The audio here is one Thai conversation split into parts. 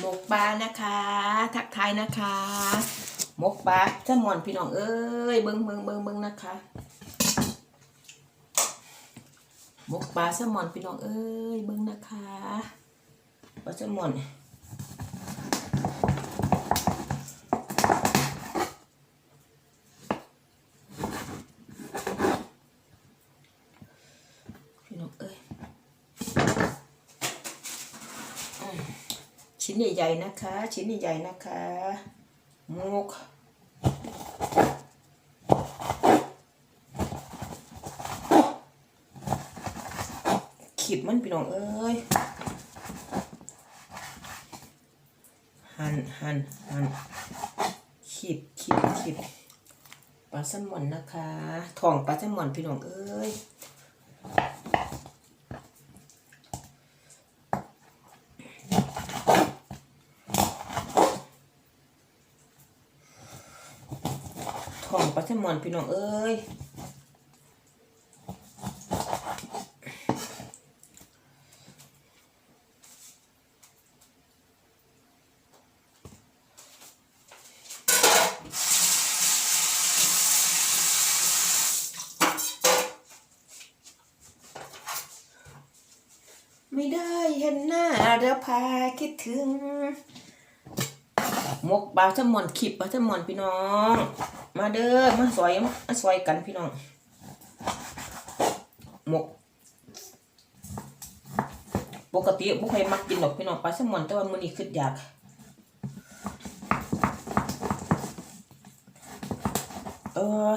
หมกปลานะคะ ทักทายนะคะหมกปลาแซลมอนพี่น้องเอ้ยเบิ้งเบิ้งเบิ้งเบิ้งนะคะหมกปลาแซลมอนพี่น้องเอ้ยเบิ้งนะคะปลาแซลมอนพี่น้องเอ้ย ชิ้นใหญ่ๆนะคะ ชิ้นใหญ่ๆนะคะมุกขีดมันพี่น้องเอ้ยหั่นหั่นหั่นขีดขีดขีดปลาแซลมอนนะคะท้องปลาแซลมอนพี่น้องเอ้ย ท้องป ลาแซลมอนพี่น้องเอ้ยไม่ได้เห็นหน้าเรือพาคิดถึง มกปลาแซลมอนขีบปลาแซลมอนพี่น้อง มาเด้อมาซอยมาซอยกันพี่น้องหมกปกติบุเคยมักกินหรอกพี่น้องปลาแซลมอนแต่ว่ามื้อนี้คิดอยากเออ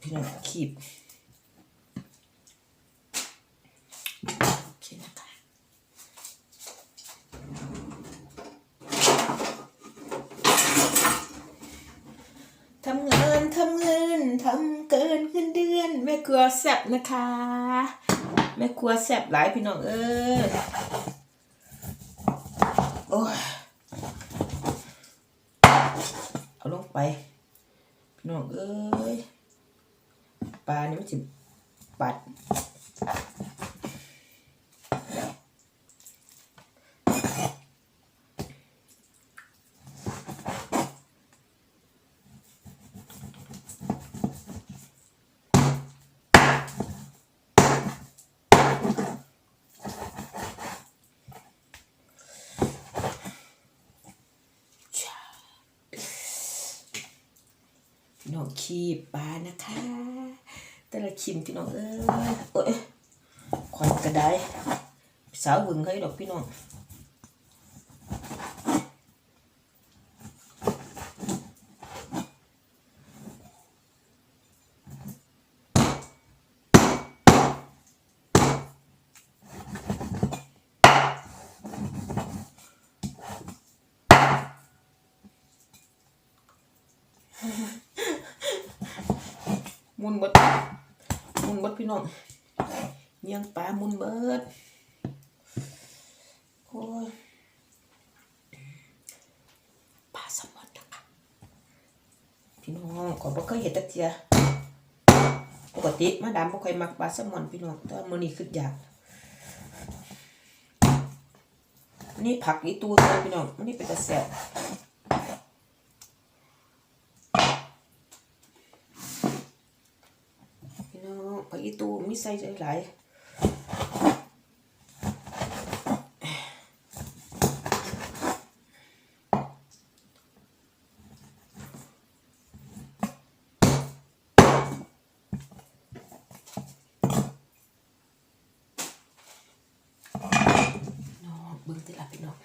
พี่น้องขีบโอเคนะคะ ทำงานทำเงินทำเกินเงินเดือน แม่ ครัวแซ่บนะคะ แม่ครัวแซ่บหลายพี่น้องเอ้ยโอ้ยเอาลงไป พี่น้องเอ้ยปลานี่มันจะปัด พี่น้อง ขีบปลานะคะ แต่ละชิมพี่น้องเอ้ยโอ้ยควันกระไดสาวหึงเขาอยู่ดอกพี่น้องมุนเบิดมุนเบิด พี่น้องเมียงปลามุนเบิดโอ้ยปลาสมอนนะคะพี่น้องขอยบ่เคยเห็นตักเทียปกติมาดามบ่ค่อยมักปลาแซลมอนพี่น้องแต่มื้อนี้คืออยากนี่ผักอีตูเลยพี่น้องมันนี่เป็นตะแซ่บพี่น้องผัก อีตูมีใส่หลายๆน้องเบิ่งแต่ละพี่น้อง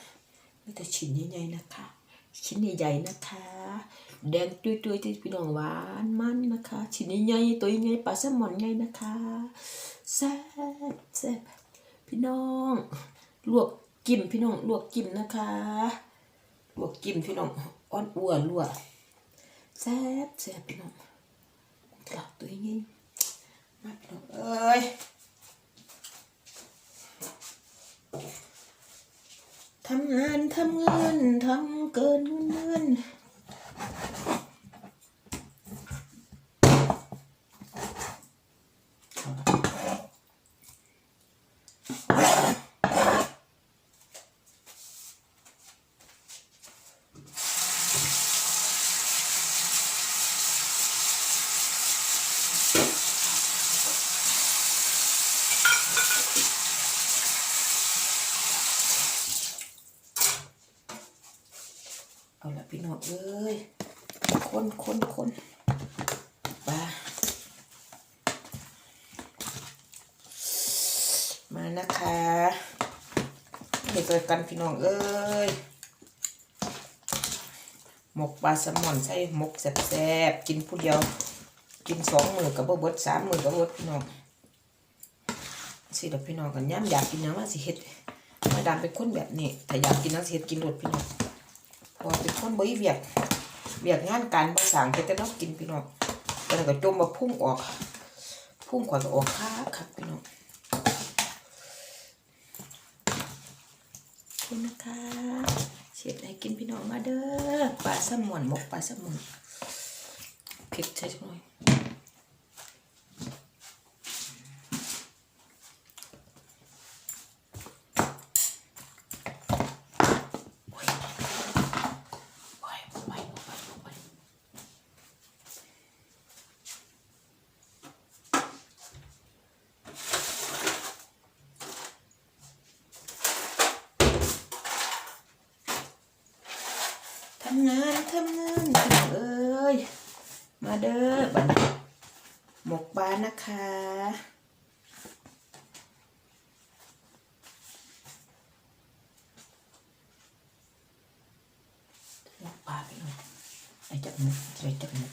มีแต่ชิ้นใหญ่ๆนะคะ ชิ้นใหญ่ๆนะคะ แดงตุ้ยๆที่พี่น้องหวานมันนะคะชิ้นใหญ่ตัวใหญ่ปลาแซลมอนใหญ่นะคะแซ่บแซ่บพี่น้องลวกจิ้มพี่น้องลวกจิ้มนะคะลวกจิ้มพี่น้องอ้อนอ้วนลวกแซ่บแซ่บพี่น้องกลับตัวใหญ่มาพี่น้องเอ้ยทำงานทำเงินทำเกินเงินเดือน องเอ้ยคนคนคนปามานะคะเด็กเลยกันพี่น้องเอ้ยหมกปลาแซลมอนใส่หมกแซ่บๆกินผู้เดียวกินสองมือกับบ่เบิดสามมือกับบดพี่น้องสิเดี๋ยวพี่น้องกันย้ำอยากกินหยังว่าสิเฮ็ดมาดามเป็นคนแบบนี้ถ้าอยากกินหยังสิเฮ็ดกินรดพี่น้อง อเป็นคนบ่มีเบียกเบียกงานการบ่สั่งเฮ็ดแต่เรากินพี่น้องแต่แล้วก็จมมาพุ่งออก พุ่งขวาก็ออกค่ะคับพี่น้องคุณนะคะเสียดให้กินพี่น้องมาเด้อปลาแซลมอนหมกปลาแซลมอนพริกใส่จักหน่อย ไปไปไปไปทำงานทำงานพี่น้องเอ้ย มาเด้อบัดนหมกปลา นะคะหมกปลาพี่น้องไอจักหมกใจจักหมก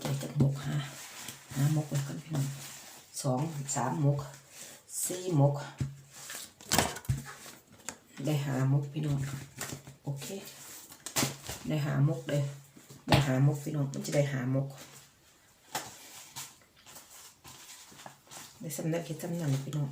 ใจจักหมกฮะหาหมกไว้กันพี่น้องสองสามหมกสี่หมกได้หาหมกพี่น้องโอเค ได้หาหมกเลยได้หาหมกพี่น้องมันจะได้หาหมก ได้สำนักเก็บสำนักเลยพี่น้อง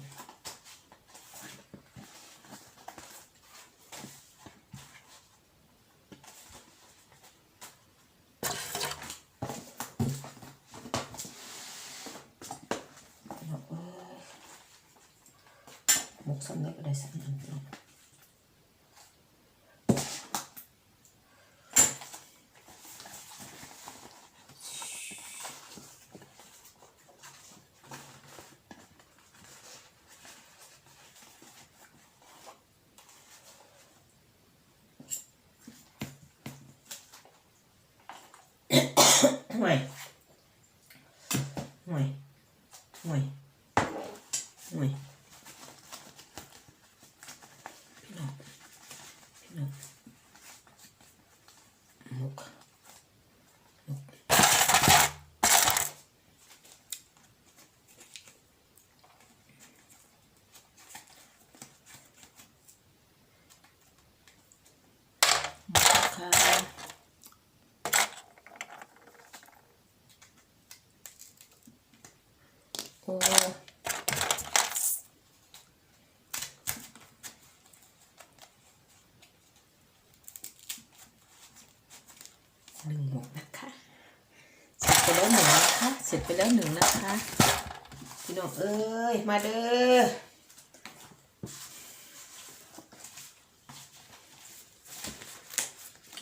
พี่น้องเอ้ยหมกสำนักก็ได้สำนักพี่น้องห่วยห่วยห่วยห่วยพี่น้องพี่น้องหมกหมกหมกค่ะ โอ้หนึ่งหมกนะคะเสร็จไปแล้วหนึ่งนะคะ เสร็จไปแล้วหนึ่งนะคะ พี่น้องเอ้ย มาเด้อ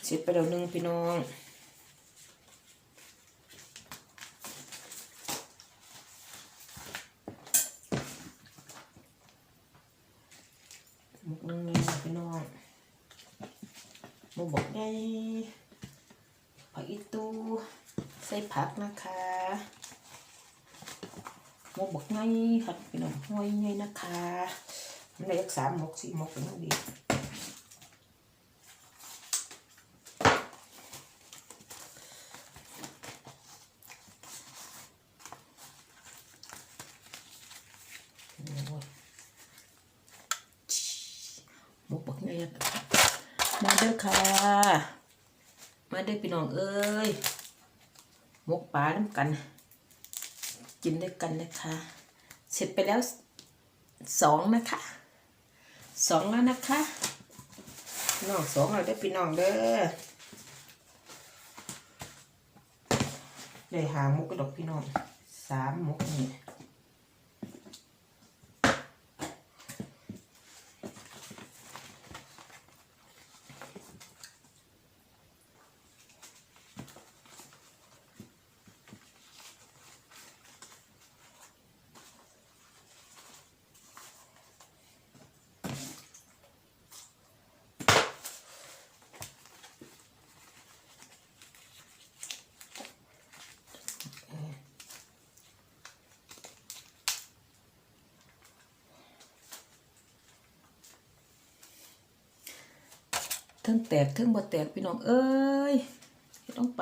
เส ร็จไปแล้วหนึ่งพี่น้องหมกนึ่งนี่พี่น้องหมกบอกไงผักอีตูใส่ผักนะคะหมกบอกไงค่ะพี่น้องห้อยไงนะคะมันได้ยักสามหมกสี่หมกเป็นองดีโอ้ย หมกบอกไงมาเด้อค่ะ มาเด้อพี่น้องเอ้ยมกปลาน้ำกัน กินด้วยกันนะคะ เสร็จไปแล้วสองนะคะสองแล้วนะคะน้องสองแล้วได้พี่น้องเด้อได้หาหมกกระดกพี่น้องสามหมกนี่ ทั้งแตกทั้งบ่แตกพี่น้องเอ้ยต้องไป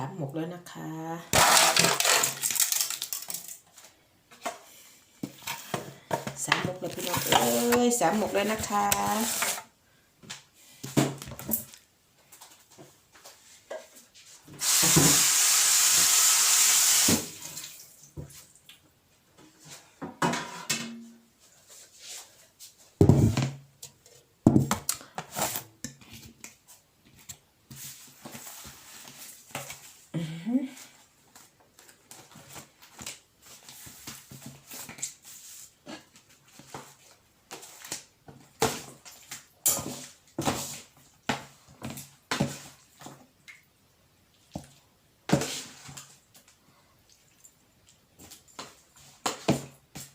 ามหมกแล้วนะคะ สามหมกแล้วพี่น้องเอ้ยสามหมกแล้วนะคะ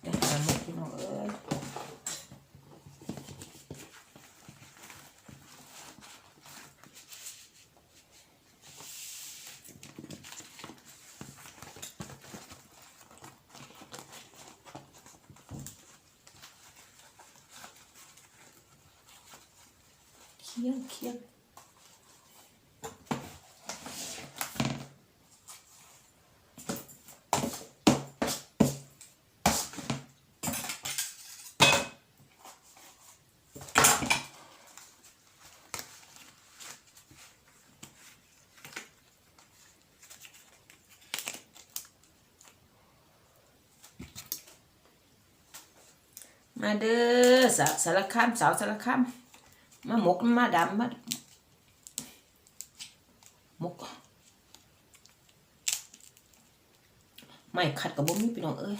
ได้สามหมกพี่น้องเอ้ย เคี่ยงเคี่ยงมาเด้อสาวสารคามสาวสารคาม มาหมกมาดำมาหมกไม่ขัดกับบ่มีพี่น้องเอ้ย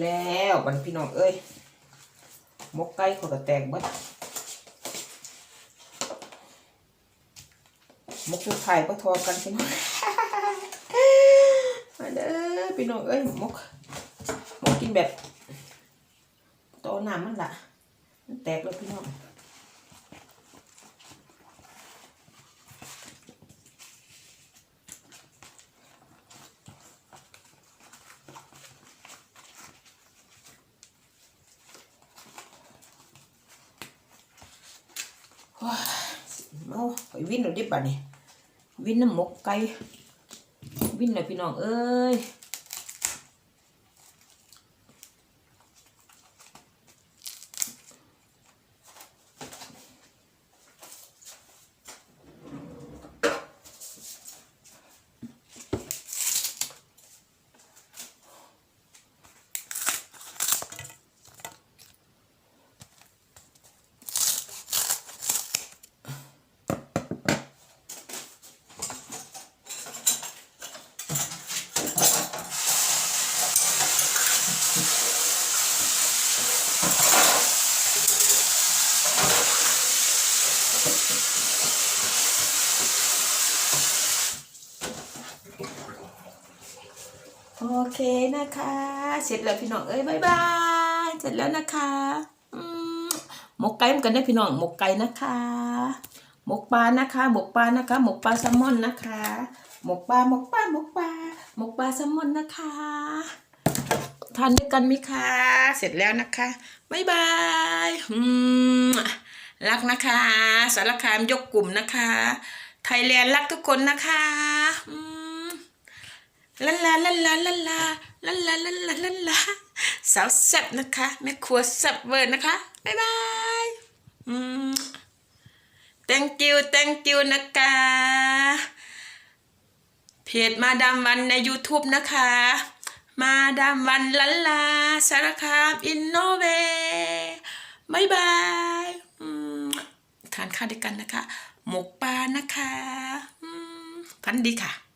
แล้วบันพี่น้องเอ้ยมกไก่ขอก็แตกบัดมกทุกไข่ก็ทอกันพี่น้องมาเด้อพี่น้องเอ้ยมกมกกินแบบโตน้ำมันละมันแตกแล้วพี่น้องว้าเอาไป วิ่งหน่อาดิบัดนี่วิ่งน้ำหมกไก่วิ่งหน่อยพี่น้องเอ้ย เคนะคะ เสร็จแล้วพี่น้องเอ้ยบายบายเสร็จแล้วนะคะหมกไก่เหมือนกันได้พี่น้องหมกไก่นะคะ หมกปลานะคะ หมกปลานะคะ หมกปลาแซลมอนนะคะ หมกปลาหมกปลาหมกปลาหมกปลาแซลมอนนะคะทานด้วยกันไหมคะ เสร็จแล้วนะคะบายบายอืมรักนะคะ สารคามยกกลุ่มนะคะ ไทยแลนด์รักทุกคนนะคะอื ลาลาลาลาลาลาลาลาลาลาลาลาสาวแซ่บนะคะแม่ครัวแซ่บเวอร์นะคะบ๊ายบายอืม thank you thank you นะคะ เพจมาดามวันใน YouTube นะคะ มาดามวันลาลาสารคามอินโนเวบายบายทานข้าวด้วยกันนะคะ หมกปลานะคะพันดีค่ะ